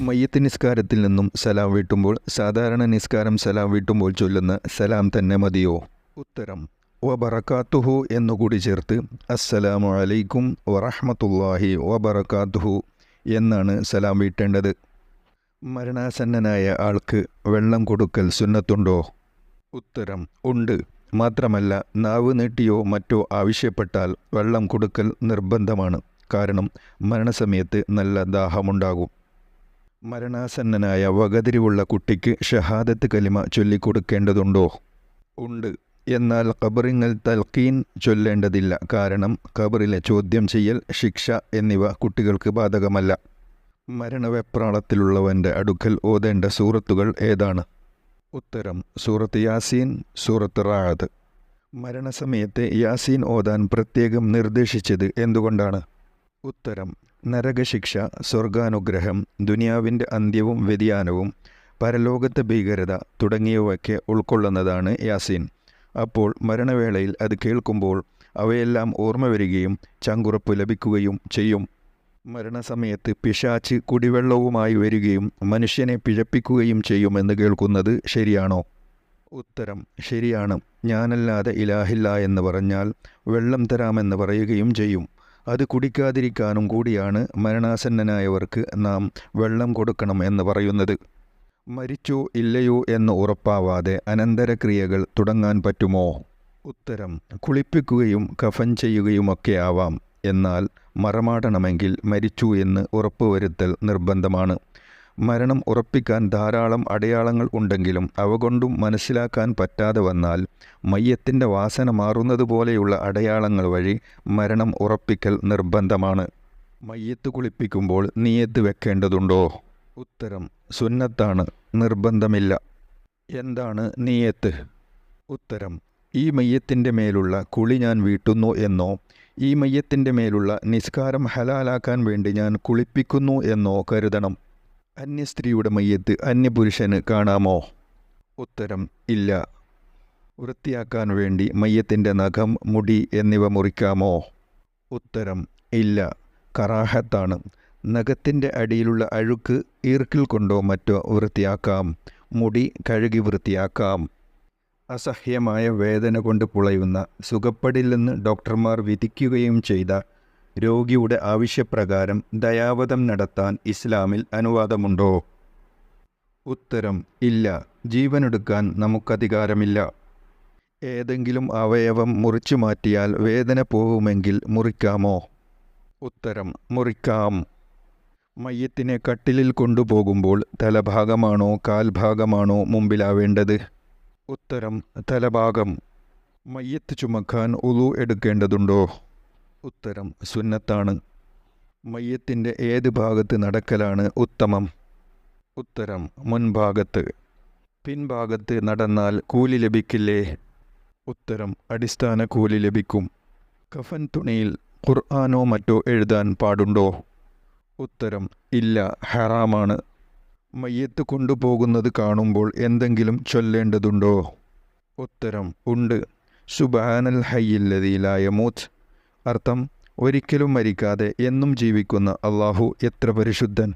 മയ്യത്ത് നിസ്കാരത്തിൽ നിന്നും സലാം വീട്ടുമ്പോൾ സാധാരണ നിസ്കാരം സലാം വീട്ടുമ്പോൾ ചൊല്ലുന്ന സലാം തന്നെ മതിയോ? ഉത്തരം വബറക്കാത്തുഹു എന്നുകൂടി ചേർത്ത് അസ്സലാമു അലൈക്കും വറഹ്മത്തുള്ളാഹി വബറക്കാത്തുഹു എന്നാണ് സലാം വീട്ടേണ്ടത്. മരണാസന്നനായ ആൾക്ക് വെള്ളം കൊടുക്കൽ സുന്നത്തുണ്ടോ? ഉത്തരം ഉണ്ട്. മാത്രമല്ല നാവ് നീട്ടിയോ മറ്റോ ആവശ്യപ്പെട്ടാൽ വെള്ളം കൊടുക്കൽ നിർബന്ധമാണ്. കാരണം മരണസമയത്ത് നല്ല ദാഹമുണ്ടാകും. മരണാസന്നനായ വകതിരിവുള്ള കുട്ടിക്ക് ഷഹാദത്ത് കലിമ ചൊല്ലിക്കൊടുക്കേണ്ടതുണ്ടോ? ഉണ്ട്. എന്നാൽ ഖബറിങ്ങൽ തൽക്കീൻ ചൊല്ലേണ്ടതില്ല. കാരണം ഖബറിലെ ചോദ്യം ചെയ്യൽ ശിക്ഷ എന്നിവ കുട്ടികൾക്ക് ബാധകമല്ല. മരണവെപ്രാളത്തിലുള്ളവന്റെ അടുക്കൽ ഓതേണ്ട സൂറത്തുകൾ ഏതാണ്? ഉത്തരം സൂറത്ത് യാസീൻ സൂറത്ത് റാഴത്ത് മരണസമയത്തെ യാസീൻ ഓതാൻ പ്രത്യേകം നിർദ്ദേശിച്ചത് എന്തുകൊണ്ടാണ്? ഉത്തരം നരകശിക്ഷ സ്വർഗാനുഗ്രഹം ദുനിയാവിന്റെ അന്ത്യവും വ്യതിയാനവും പരലോകത്തെ ഭീകരത തുടങ്ങിയവയൊക്കെ ഉൾക്കൊള്ളുന്നതാണ് യാസീൻ. അപ്പോൾ മരണവേളയിൽ അത് കേൾക്കുമ്പോൾ അവയെല്ലാം ഓർമ്മ വരികയും ചങ്കുറപ്പ് ലഭിക്കുകയും ചെയ്യും. മരണസമയത്ത് പിശാച്ച് കുടിവെള്ളവുമായി വരികയും മനുഷ്യനെ പിഴപ്പിക്കുകയും ചെയ്യുമെന്ന് കേൾക്കുന്നത് ശരിയാണോ? ഉത്തരം ശരിയാണ്. ഞാനല്ലാതെ ഇലാഹില്ല എന്ന് പറഞ്ഞാൽ വെള്ളം തരാമെന്ന് പറയുകയും ചെയ്യും. അത് കുടിക്കാതിരിക്കാനും കൂടിയാണ് മരണാസന്നനായവർക്ക് നാം വെള്ളം കൊടുക്കണം എന്ന് പറയുന്നത്. മരിച്ചോ ഇല്ലയോ എന്ന് ഉറപ്പാവാതെ അനന്തരക്രിയകൾ തുടങ്ങാൻ പറ്റുമോ? ഉത്തരം കുളിപ്പിക്കുകയും കഫൻ ചെയ്യുകയുമൊക്കെ ആവാം. എന്നാൽ മറമാടണമെങ്കിൽ മരിച്ചു എന്ന് ഉറപ്പുവരുത്തൽ നിർബന്ധമാണ്. മരണം ഉറപ്പിക്കാൻ ധാരാളം അടയാളങ്ങൾ ഉണ്ടെങ്കിലും അവ കൊണ്ടും മനസ്സിലാക്കാൻ പറ്റാതെ വന്നാൽ മയ്യത്തിന്റെ വാസന മാറുന്നത് പോലെയുള്ള അടയാളങ്ങൾ വഴി മരണം ഉറപ്പിക്കൽ നിർബന്ധമാണ്. മയ്യത്ത് കുളിപ്പിക്കുമ്പോൾ നീയത്ത് വെക്കേണ്ടതുണ്ടോ? ഉത്തരം സുന്നത്താണ്. നിർബന്ധമില്ല. എന്താണ് നീയത്ത്? ഉത്തരം ഈ മയ്യത്തിന്റെ മേലുള്ള കുളി ഞാൻ വീട്ടുന്നു എന്നോ ഈ മയ്യത്തിന്റെ മേലുള്ള നിസ്കാരം ഹലാലാക്കാൻ വേണ്ടി ഞാൻ കുളിപ്പിക്കുന്നു എന്നോ കരുതണം. അന്യസ്ത്രീയുടെ മയ്യത്ത് അന്യപുരുഷന് കാണാമോ? ഉത്തരം ഇല്ല. വൃത്തിയാക്കാൻ വേണ്ടി മയ്യത്തിന്റെ നഖം മുടി എന്നിവ മുറിക്കാമോ? ഉത്തരം ഇല്ല. കറാഹത്താണ്. നഖത്തിന്റെ അടിയിലുള്ള അഴുക്ക് ഈർക്കിൽ കൊണ്ടോ മറ്റോ വൃത്തിയാക്കാം. മുടി കഴുകി വൃത്തിയാക്കാം. അസഹ്യമായ വേദന കൊണ്ട് പുളയുന്ന സുഖപ്പെടില്ലെന്ന് ഡോക്ടർമാർ വിധിക്കുകയും ചെയ്ത രോഗിയുടെ ആവശ്യപ്രകാരം ദയാവധം നടത്താൻ ഇസ്ലാമിൽ അനുവാദമുണ്ടോ? ഉത്തരം ഇല്ല. ജീവനെടുക്കാൻ നമുക്കധികാരമില്ല. ഏതെങ്കിലും അവയവം മുറിച്ചു മാറ്റിയാൽ വേദന പോകുമെങ്കിൽ മുറിക്കാമോ? ഉത്തരം മുറിക്കാം. മയ്യത്തിനെ കട്ടിലിൽ കൊണ്ടുപോകുമ്പോൾ തലഭാഗമാണോ കാൽഭാഗമാണോ മുമ്പിലാവേണ്ടത്? ഉത്തരം തലഭാഗം. മയ്യത്ത് ചുമക്കാൻ ഉളു എടുക്കേണ്ടതുണ്ടോ? ഉത്തരം. സുന്നത്താണ്. മയ്യത്തിന്റെ ഏത് ഭാഗത്ത് നടക്കലാണ് ഉത്തമം? ഉത്തരം മുൻഭാഗത്ത്. പിൻഭാഗത്ത് നടന്നാൽ കൂലി ലഭിക്കില്ലേ? ഉത്തരം അടിസ്ഥാന കൂലി ലഭിക്കും. കഫൻ തുണിയിൽ ഖുർആാനോ മറ്റോ എഴുതാൻ പാടുണ്ടോ? ഉത്തരം ഇല്ല ഹറാമാണ്. മയ്യത്ത് കൊണ്ടുപോകുന്നത് കാണുമ്പോൾ എന്തെങ്കിലും ചൊല്ലേണ്ടതുണ്ടോ? ഉത്തരം ഉണ്ട്. സുബാനൽ ഹയ്യല്ലതിയിലായ മൂത്ത് അർത്ഥം ഒരിക്കലും മരിക്കാതെ എന്നും ജീവിക്കുന്ന അള്ളാഹു എത്ര പരിശുദ്ധൻ.